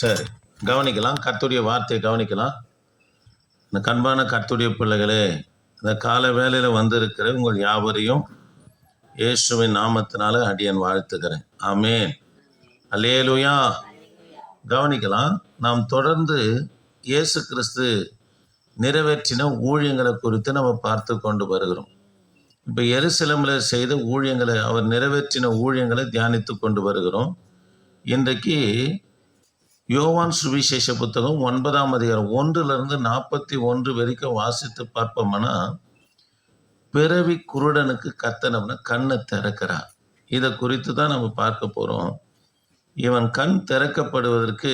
சரி கவனிக்கலாம். கத்துடைய வார்த்தையை கவனிக்கலாம். இந்த கண்பான கத்துடைய பிள்ளைகளே இந்த கால வேலையில் வந்திருக்கிற உங்கள் யாவரையும் இயேசுவின் நாமத்தினால அடியன் வாழ்த்துக்கிறேன் ஆமேன். அல்லேலூயா. கவனிக்கலாம். நாம் தொடர்ந்து இயேசு கிறிஸ்து நிறைவேற்றின ஊழியங்களை குறித்து நம்ம பார்த்து கொண்டு வருகிறோம். இப்போ எருசலேமில் செய்த ஊழியங்களை அவர் நிறைவேற்றின ஊழியங்களை தியானித்து கொண்டு வருகிறோம். இன்றைக்கு யோவான் சுவிசேஷ புத்தகம் ஒன்பதாம் அதிகாரம் ஒன்றிலிருந்து நாற்பத்தி ஒன்று வரைக்கும் வாசித்து பார்ப்போம்னா பிறவி குருடனுக்கு கத்தனம்னா கண்ணை திறக்கிறார். இதை குறித்து தான் நம்ம பார்க்க போகிறோம் இவன் கண் திறக்கப்படுவதற்கு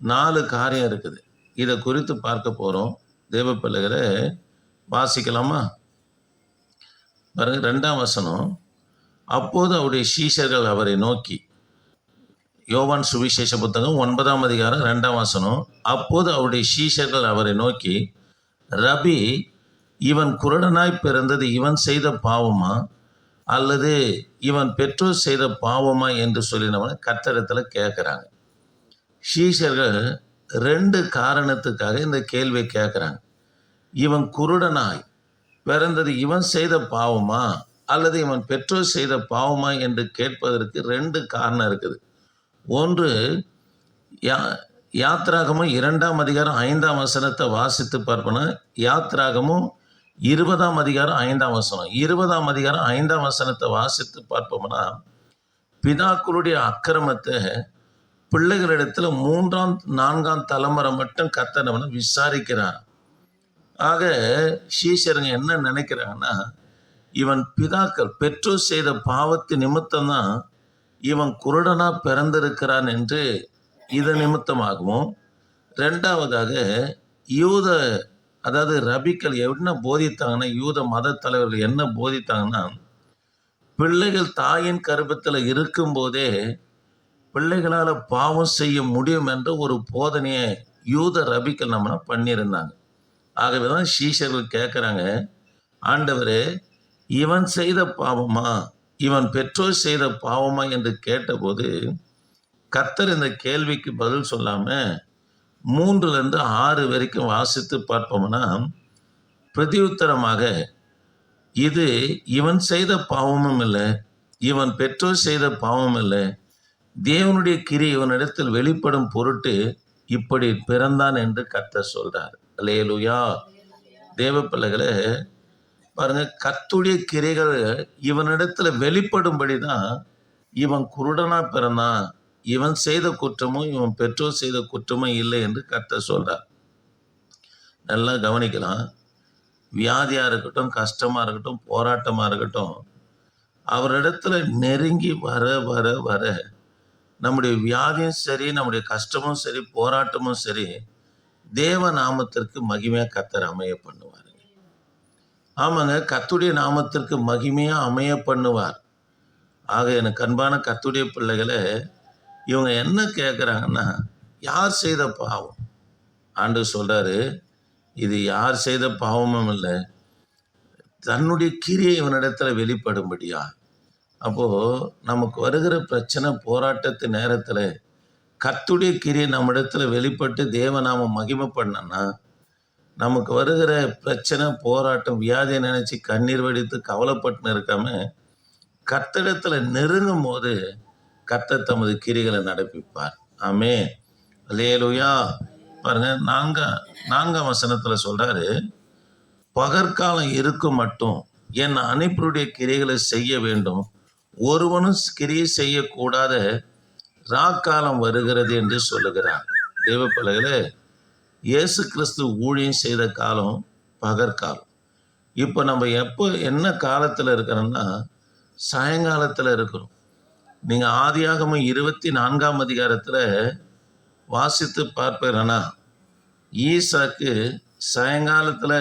நாலு காரியம் இருக்குது. இதை குறித்து பார்க்க போகிறோம் தேவ பிள்ளைகளை வாசிக்கலாமா? பாருங்க ரெண்டாம் வசனம். அப்போது அவருடைய சீஷர்கள் அவரை நோக்கி யோவான் சுவிசேஷ புத்தகம் ஒன்பதாம் அதிகாரம் ரெண்டாம் வாசனம். அப்போது அவருடைய சீஷர்கள் அவரை நோக்கி ரபி இவன் குருடனாய் பிறந்தது இவன் செய்த பாவமா? அல்லது இவன் பெற்றோர் செய்த பாவமா? என்று சொல்லினவன் கத்தடத்தில் கேட்குறாங்க ஷீஷர்கள் ரெண்டு காரணத்துக்காக இந்த கேள்வியை கேட்குறாங்க இவன் குருடனாய் பிறந்தது இவன் செய்த பாவமா? அல்லது இவன் பெற்றோர் செய்த பாவமா? என்று கேட்பதற்கு ரெண்டு காரணம் இருக்குது. ஒன்று யா யாத்ராகமும் இரண்டாம் அதிகாரம் ஐந்தாம் வசனத்தை வாசித்து பார்ப்போன்னா யாத்ராகமும் இருபதாம் அதிகாரம் ஐந்தாம் வசனம். இருபதாம் அதிகாரம் ஐந்தாம் வசனத்தை வாசித்து பார்ப்போம்னா பிதாக்களுடைய அக்கிரமத்தை பிள்ளைகளிடத்தில் மூன்றாம் நான்காம் தலைமுறை மட்டும் கத்தனவனை விசாரிக்கிறான் ஆக சீஷருங்க என்ன நினைக்கிறாங்கன்னா இவன் பிதாக்கள் பெற்றோர் செய்த பாவத்து நிமித்தம்தான் இவன் குருடனா பிறந்திருக்கிறான் என்று இது நிமித்தமாகவும் ரெண்டாவதாக யூத அதாவது ரபிக்கள் என்ன போதித்தாங்கன்னா யூத மத தலைவர்கள் என்ன போதித்தாங்கன்னா பிள்ளைகள் தாயின் கருப்பத்தில் இருக்கும்போதே பிள்ளைகளால் பாவம் செய்ய முடியும் என்ற ஒரு போதனையை யூத ரபிக்கள் நம்மளை பண்ணியிருந்தாங்க. ஆகவே தான் சீஷர்கள் கேட்குறாங்க ஆண்டவரே இவன் செய்த பாவமா? இவன் பெற்றோர் செய்த பாவமா என்று கேட்டபோது கத்தர் இந்த கேள்விக்கு பதில் சொல்லாமல் மூன்றுலேருந்து ஆறு வரைக்கும் வாசித்து பார்ப்போம்னா பிரதியுத்தரமாக இது இவன் செய்த பாவமும் இல்லை இவன் பெற்றோர் செய்த பாவமும் இல்லை தேவனுடைய கிரி இவனிடத்தில் வெளிப்படும் பொருட்டு இப்படி பிறந்தான் என்று கத்தர் சொல்றார். அல்லேலுயா. தேவ பிள்ளைகளை பாருங்க கத்துடைய கிரைகள் இவனிடத்துல வெளிப்படும்படி தான் இவன் குருடனா பிறந்தான். இவன் செய்த குற்றமும் இவன் பெற்றோர் செய்த குற்றமும் இல்லை என்று கத்த சொல்றார். நல்லா கவனிக்கலாம். வியாதியாக இருக்கட்டும் கஷ்டமாக இருக்கட்டும் போராட்டமாக இருக்கட்டும் அவரிடத்துல நெருங்கி வர வர வர நம்முடைய வியாதியும் சரி நம்முடைய கஷ்டமும் சரி போராட்டமும் சரி தேவ நாமத்திற்கு மகிமையாக கத்தர் அமைய பண்ணுவார். ஆமாங்க கத்துடைய நாமத்திற்கு மகிமையாக அமைய பண்ணுவார் ஆக எனக்கு அன்பான கத்துடைய பிள்ளைகளை இவங்க என்ன கேட்குறாங்கன்னா யார் செய்த பாவம்? ஆண்டு சொல்கிறாரு இது யார் செய்த பாவமும் இல்லை. தன்னுடைய கிரியை இவனிடத்துல வெளிப்படும்படியா? அப்போது நமக்கு வருகிற பிரச்சனை போராட்டத்து நேரத்தில் கத்துடைய கிரியை நம்மிடத்துல வெளிப்பட்டு தேவநாம மகிமை பண்ணோன்னா நமக்கு வருகிற பிரச்சனை போராட்டம் வியாதியை நினச்சி கண்ணீர் வடித்து கவலைப்பட்டுன்னு இருக்காம கத்திடத்தில் நெருங்கும் போது கத்த தமது கிரிகளை நடப்பிப்பார். ஆமே லேலுயா பாருங்க நாங்க நான்காம் வசனத்தில் சொல்றாரு பகற்காலம் இருக்கும் மட்டும் என் அனைப்பருடைய கிரிகளை செய்ய வேண்டும். ஒருவனும் கிரியை செய்யக்கூடாத ராக்காலம் வருகிறது என்று சொல்லுகிறார். தேவ பிள்ளைகளே இயேசு கிறிஸ்து ஊழியம் செய்த காலம் பகற்காலம். இப்போ நம்ம எப்போ என்ன காலத்தில் இருக்கிறோம்னா சாயங்காலத்தில் இருக்கிறோம். நீங்கள் ஆதியாகம இருபத்தி நான்காம் அதிகாரத்தில் வாசித்து பார்ப்பேன்னா ஈசாக்கு சாயங்காலத்தில்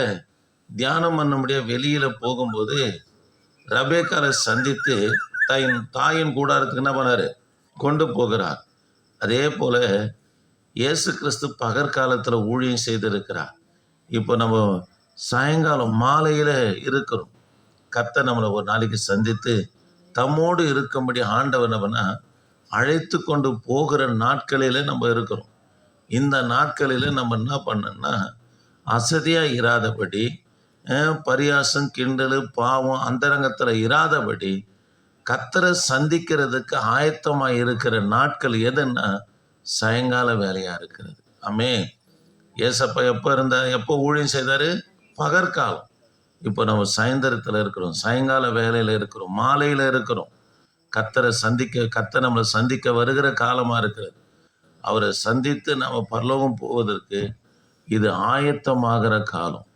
தியானம் பண்ண முடிய வெளியில் போகும்போது ரபேக்காரை சந்தித்து தாயின் தாயின் கூடாரத்துக்கு என்ன பண்ணார்? கொண்டு போகிறார். அதே போல் இயேசு கிறிஸ்து பகற்காலத்தில் ஊழியம் செய்திருக்கிறார். இப்போ நம்ம சாயங்காலம் மாலையில் இருக்கிறோம். கத்தை நம்மளை ஒரு நாளைக்கு சந்தித்து தம்மோடு இருக்கும்படி ஆண்டவர் என்ன அழைத்து கொண்டு போகிற நாட்களில் நம்ம இருக்கிறோம். இந்த நாட்களில் நம்ம என்ன பண்ணோம்னா அசதியாக இராதபடி பரியாசம் கிண்டல் பாவம் அந்தரங்கத்தில் இராதபடி கத்தரை சந்திக்கிறதுக்கு ஆயத்தமாக இருக்கிற நாட்கள் எதுன்னா சாயங்கால வேலையாக இருக்கிறது. ஆமே ஏசப்பா எப்போ இருந்தார் எப்போ ஊழியம் செய்தார்? பகற்காலம். இப்போ நம்ம சாயந்தரத்தில் இருக்கிறோம். சாயங்கால வேலையில் இருக்கிறோம். மாலையில் இருக்கிறோம். கத்தரை சந்திக்க கத்தை நம்மளை சந்திக்க வருகிற காலமாக இருக்கிறது. அவரை சந்தித்து நம்ம பரலோகம் போவதற்கு இது ஆயத்தமாகிற காலம்.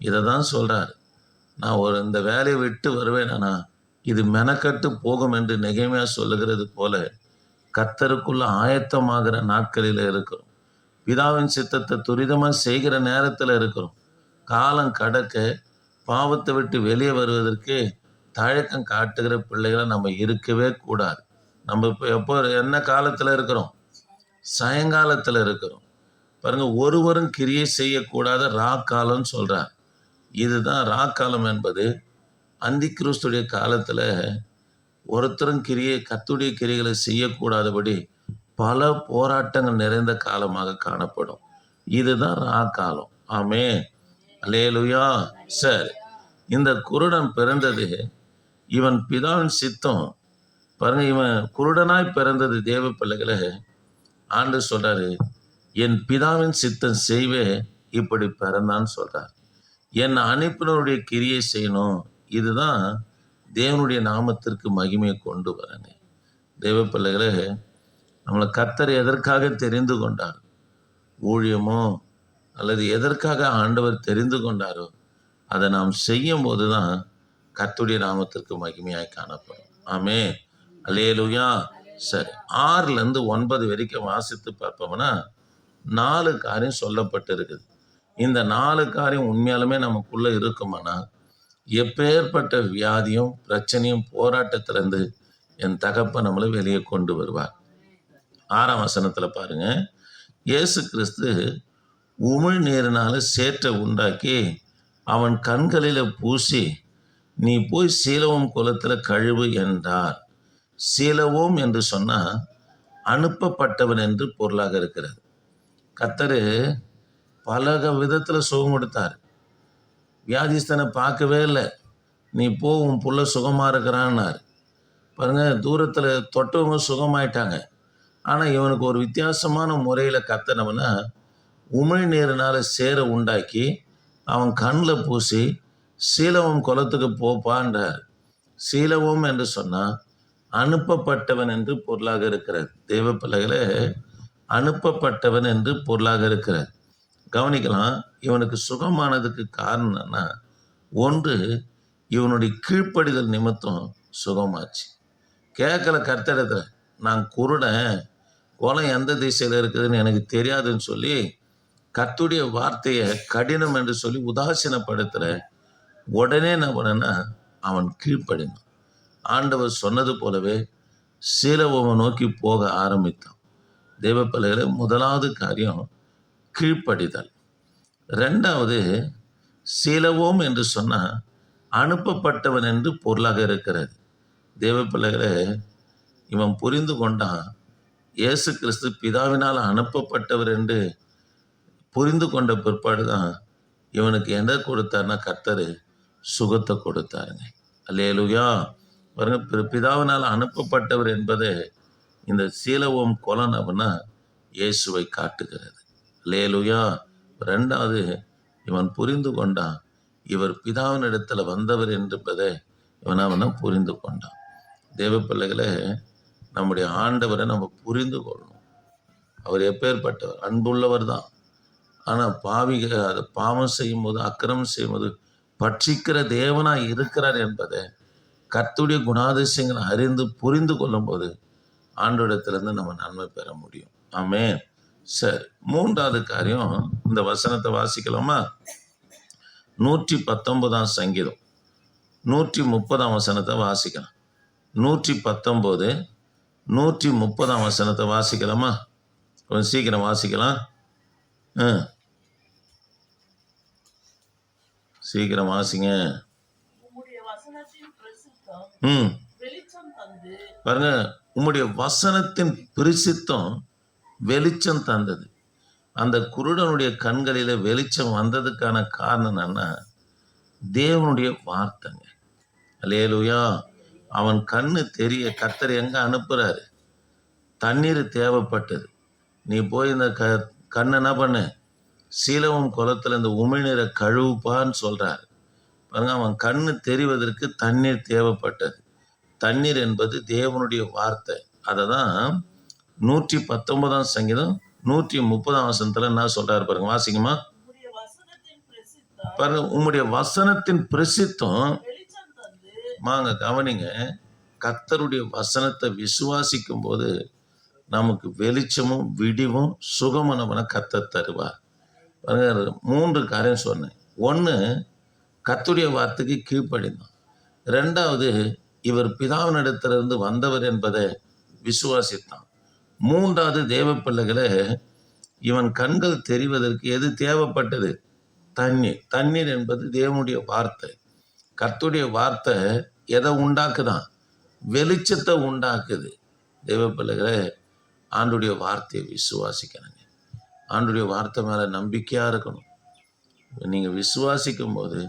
இதை தான் சொல்கிறார் நான் ஒரு இந்த வேலையை விட்டு வருவேன் ஆனால் இது மெனக்கட்டு போகும் என்று நிகைமையாக சொல்லுகிறது போல கத்தருக்குள்ள ஆயத்தமாகிற நாட்களில் இருக்கிறோம். பிதாவின் சித்தத்தை துரிதமாக செய்கிற நேரத்தில் இருக்கிறோம். காலம் கடக்க பாவத்தை விட்டு வெளியே வருவதற்கு தழக்கம் காட்டுகிற பிள்ளைகளை நம்ம இருக்கவே கூடாது. நம்ம இப்போ எப்போ என்ன காலத்தில் இருக்கிறோம்? சாயங்காலத்தில் இருக்கிறோம். பாருங்க ஒருவரும் கிரியை செய்யக்கூடாத ரா காலம்னு சொல்றார். இதுதான் ராக்காலம் காலம் என்பது அந்திகிறிஸ்துடைய காலத்தில் ஒருத்தரும் கிரியை கத்துடைய கிரிகளை செய்யக்கூடாதபடி பல போராட்டங்கள் நிறைந்த காலமாக காணப்படும். இதுதான் ரா காலம். ஆமே அலேலுயா சரி. இந்த குருடன் பிறந்தது இவன் பிதாவின் சித்தம். பாருங்க இவன் குருடனாய் பிறந்தது தேவ பிள்ளைகளை ஆண்டு சொல்றாரு என் பிதாவின் சித்தம் செய்வே இப்படி பிறந்தான்னு சொல்றார். என் அனுப்பினருடைய கிரியை செய்யணும். இதுதான் தேவனுடைய நாமத்திற்கு மகிமையை கொண்டு வரங்க தேவ பிள்ளைகளே நம்மளை கத்தர் எதற்காக தெரிந்து கொண்டார்? ஊழியமோ அல்லது எதற்காக ஆண்டவர் தெரிந்து கொண்டாரோ அதை நாம் செய்யும் போது தான் கத்துடைய நாமத்திற்கு மகிமையாய் காணப்படும். ஆமே அலேலுயா சரி ஆறுலேருந்து ஒன்பது வரைக்கும் வாசித்து பார்ப்போம்னா நாலு காரியம் சொல்லப்பட்டு இருக்குது இந்த நாலு காரியம் உண்மையாலுமே நமக்குள்ளே இருக்குமானா எப்பேற்பட்ட வியாதியும் பிரச்சனையும் போராட்டத்திலிருந்து என் தகப்ப நம்மளை வெளியே கொண்டு வருவார். ஆறாம் வசனத்தில் பாருங்க. இயேசு கிறிஸ்து உமிழ் நீரினால சேற்றை உண்டாக்கி அவன் கண்களில் பூசி நீ போய் சீலவும் குலத்தில் கழுவு என்றார். சீலவோம் என்று சொன்னால் அனுப்பப்பட்டவன் என்று பொருளாக இருக்கிறது. கத்தரு பல விதத்தில் சுகம் கொடுத்தார் வியாதிஸ்தனை பார்க்கவே இல்லை. நீ போ உன் புள்ள சுகமாக இருக்கிறான்னார். பாருங்கள் தூரத்தில் தொட்டவங்க சுகமாயிட்டாங்க. ஆனால் இவனுக்கு ஒரு வித்தியாசமான முறையில் கத்தனவனா உமிழ் நீரினால சேர உண்டாக்கி அவன் கண்ணில் பூசி சீலவம் குலத்துக்கு போப்பான்றார். சீலவம் என்று சொன்னால் அனுப்பப்பட்டவன் என்று பொருளாக இருக்கிறது. தெய்வ பிள்ளைகளே அனுப்பப்பட்டவன் என்று பொருளாக இருக்கிறது. கவனிக்கலாம் இவனுக்கு சுகமானதுக்கு காரணம் என்னன்னா ஒன்று இவனுடைய கீழ்ப்படிதல் நிமித்தம் சுகமாச்சு. கேட்கல கர்த்தடத்தில் நான் குருடன் குளம் எந்த திசையில் இருக்குதுன்னு எனக்கு தெரியாதுன்னு சொல்லி கத்துடைய வார்த்தையை கடினம் என்று சொல்லி உதாசீனப்படுத்துகிற உடனே என்ன பண்ணனா அவன் கீழ்ப்படினான். ஆண்டவர் சொன்னது போலவே சீலவோமை நோக்கி போக ஆரம்பித்தான். தெய்வ முதலாவது காரியம் கீழ்ப்படிதல். ரெண்டாவது சீலவோம் என்று சொன்னால் அனுப்பப்பட்டவன் என்று பொருளாக இருக்கிறது. தேவ பிள்ளைகளே இவன் புரிந்து கொண்டான் இயேசு கிறிஸ்து பிதாவினால் அனுப்பப்பட்டவர் என்று புரிந்து கொண்ட பிற்பாடு தான் இவனுக்கு என்ன கொடுத்தாருன்னா கர்த்தர் சுகத்தை கொடுத்தாருங்க. அல்லேலுயா. பாருங்க பிதாவினால் அனுப்பப்பட்டவர் என்பதை இந்த சீலவோம் கொலன் அப்படின்னா இயேசுவை காட்டுகிறது. லேலுயா. ரெண்டாவது இவன் புரிந்து கொண்டான். இவர் பிதாவினிடத்துல வந்தவர் என்பதை இவன் அவனை புரிந்து கொண்டான். தேவ நம்முடைய ஆண்டவரை நம்ம புரிந்து கொள்ளணும். அவர் எப்பேற்பட்டவர்? அன்புள்ளவர் தான் ஆனால் பாவிக அது பாவம் செய்யும் போது அக்கிரமம் செய்யும் போது பட்சிக்கிற தேவனாக இருக்கிறார் என்பதை கர்த்துடைய குணாதிசயங்களை அறிந்து புரிந்து கொள்ளும்போது ஆண்டோடத்திலிருந்து நம்ம நன்மை பெற முடியும். ஆமே சரி மூன்றாவது காரியம் இந்த வசனத்தை வாசிக்கலாமா? நூற்றி பத்தொன்பதாம் சங்கீதம். நூற்றி முப்பதாம் வசனத்தை வாசிக்கலாம். நூற்றி பத்தொம்போது நூற்றி முப்பதாம் வசனத்தை வாசிக்கலாமா? கொஞ்சம் சீக்கிரம் வாசிக்கலாம். ஆ. சீக்கிரம் வாசிங்க. ம். பாருங்க உம்முடைய வசனத்தின் பிரசித்தம் வெளிச்சம் தந்தது. அந்த குருடனுடைய கண்களில வெளிச்சம் வந்ததுக்கான காரணம் என்னன்னா தேவனுடைய வார்த்தைங்க. அலேலுயா அவன் கண்ணு தெரிய கத்தர் எங்க அனுப்புறாரு? தண்ணீர் தேவைப்பட்டது. நீ போய் இந்த க கண்ணை என்ன பண்ணு? சீலவம் குளத்துல இந்த உமிழ்நீரை கழுவுப்பான்னு சொல்றாரு. பாருங்க அவன் கண்ணு தெரிவதற்கு தண்ணீர் தேவைப்பட்டது. தண்ணீர் என்பது தேவனுடைய வார்த்தை. அதை தான் நூற்றி பத்தொன்பதாம் சங்கீதம் நூற்றி முப்பதாம் வசனத்துல என்ன சொல்றாரு பாருங்க வாசிக்குமா பாருங்க உம்முடைய வசனத்தின் பிரசித்தம் மாங்க வாங்க கவனிங்க. கத்தருடைய வசனத்தை விசுவாசிக்கும் போது நமக்கு வெளிச்சமும் விடிவும் சுகமனவன கத்தர் கத்த தருவார். பாருங்க மூன்று காரியம் சொன்னேன். ஒன்று கத்துடைய வார்த்தைக்கு கீழ்ப்படிந்தான் ரெண்டாவது இவர் பிதாவினிடத்திலிருந்து வந்தவர் என்பதை விசுவாசித்தான் மூன்றாவது தேவ பிள்ளைகளை இவன் கண்கள் தெரிவதற்கு எது தேவைப்பட்டது? தண்ணீர். தண்ணீர் என்பது தேவனுடைய வார்த்தை. கர்த்துடைய வார்த்தை எதை உண்டாக்குதான்? வெளிச்சத்தை உண்டாக்குது. தெய்வ ஆண்டுடைய வார்த்தையை விசுவாசிக்கணுங்க. ஆண்டுடைய வார்த்தை மேலே நம்பிக்கையாக இருக்கணும். நீங்கள் விசுவாசிக்கும் போது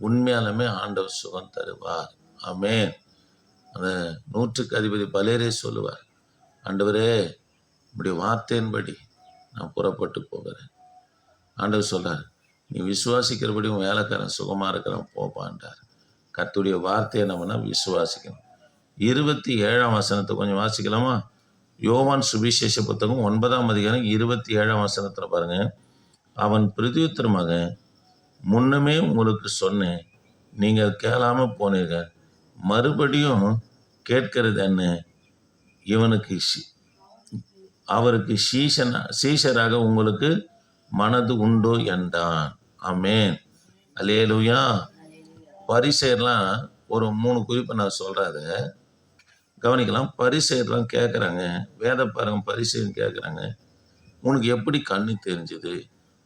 உண்மையாலுமே ஆண்டவர் சுகம் தருவார். ஆமே அந்த நூற்றுக்கு அதிபதி பலேரே சொல்லுவார் ஆண்டவரே இப்படி வார்த்தையின்படி நான் புறப்பட்டு போகிறேன். ஆண்டவர் சொல்கிறார் நீ விசுவாசிக்கிறபடி உன் வேலைக்காரன் சுகமாக இருக்கிறான் போப்பான்றார் கத்துடைய வார்த்தையை நம்மனா விசுவாசிக்கணும்? இருபத்தி ஏழாம் வசனத்தை கொஞ்சம் வாசிக்கலாமா? யோவான் சுவிசேஷ புத்தகம் ஒன்பதாம் அதிகாரம் இருபத்தி ஏழாம் வசனத்தில் பாருங்கள் அவன் பிரதியுத்தரமாக முன்னமே உங்களுக்கு சொன்னேன் நீங்கள் கேளாமல் போனீங்க மறுபடியும் கேட்கிறது என்ன? இவனுக்கு அவருக்கு சீசனா சீசராக உங்களுக்கு மனது உண்டோ என்றான். அமேன் அலேலுயா பரிசெயர்லாம் ஒரு மூணு குறிப்பை நான் சொல்கிறாரு கவனிக்கலாம். பரிசெயர்லாம் கேட்குறாங்க வேத பாருங்க பரிசெயர் கேட்குறாங்க உனக்கு எப்படி கண்ணு தெரிஞ்சுது?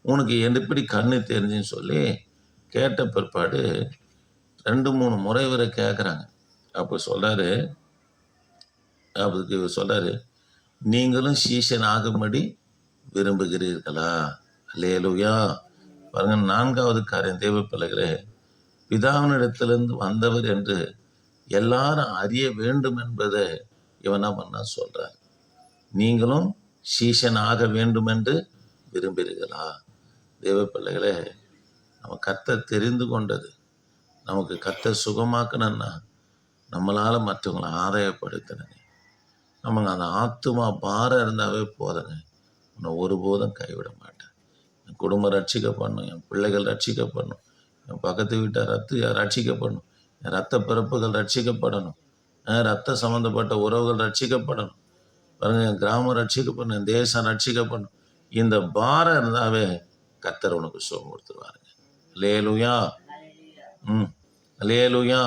உனக்கு எப்படி கண்ணு தெரிஞ்சுன்னு சொல்லி கேட்ட பிற்பாடு ரெண்டு மூணு முறை வரை கேட்குறாங்க அப்போ சொல்கிறாரு அதுக்கு இவர் நீங்களும் சீஷன் ஆகும்படி விரும்புகிறீர்களா? லேலுயா பாருங்க நான்காவது காரியம் தேவ பிள்ளைகளே பிதாவினிடத்திலிருந்து வந்தவர் என்று எல்லாரும் அறிய வேண்டும் என்பதை இவனா பண்ணா சொல்கிறார் நீங்களும் சீஷன் ஆக வேண்டும் என்று விரும்புகிறீர்களா? தேவ பிள்ளைகளே நம்ம கத்தை தெரிந்து கொண்டது. நமக்கு கத்தை சுகமாக்கணும்னா நம்மளால் மற்றவங்களை ஆதாயப்படுத்தணுங்க நமக்கு அந்த ஆத்துமா பாரம் இருந்தாவே போதுங்க. உன்னை ஒருபோதும் கைவிட மாட்டேன். என் குடும்பம் ரட்சிக்கப்படணும் என் பிள்ளைகள் ரட்சிக்கப்படணும் என் பக்கத்து வீட்டை ரத்து ரட்சிக்கப்படணும் என் ரத்த பிறப்புகள் ரட்சிக்கப்படணும் ரத்த சம்மந்தப்பட்ட உறவுகள் ரட்சிக்கப்படணும். பாருங்கள் என் கிராமம் ரட்சிக்கப்படணும் என் தேசம் ரட்சிக்கப்படணும். இந்த பாரம் இருந்தாவே கத்தர் உனக்கு சுகம் கொடுத்துருவாருங்க. லேலுயா ம். லேலுயா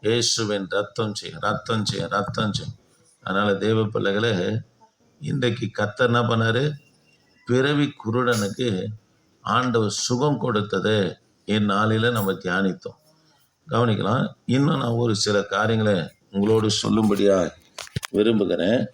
இயேசுவின் ரத்தம் செய்யும் ரத்தம் செய்யும் ரத்தம் செய்யும் அதனால தேவ பிள்ளைகளை இன்றைக்கு கத்தர் என்ன பண்ணாரு? பிறவி குருடனுக்கு ஆண்டவர் சுகம் கொடுத்ததே என் நாளில் நம்ம தியானித்தோம். கவனிக்கலாம். இன்னும் நான் ஒரு சில காரியங்களை உங்களோடு சொல்லும்படியா விரும்புகிறேன்.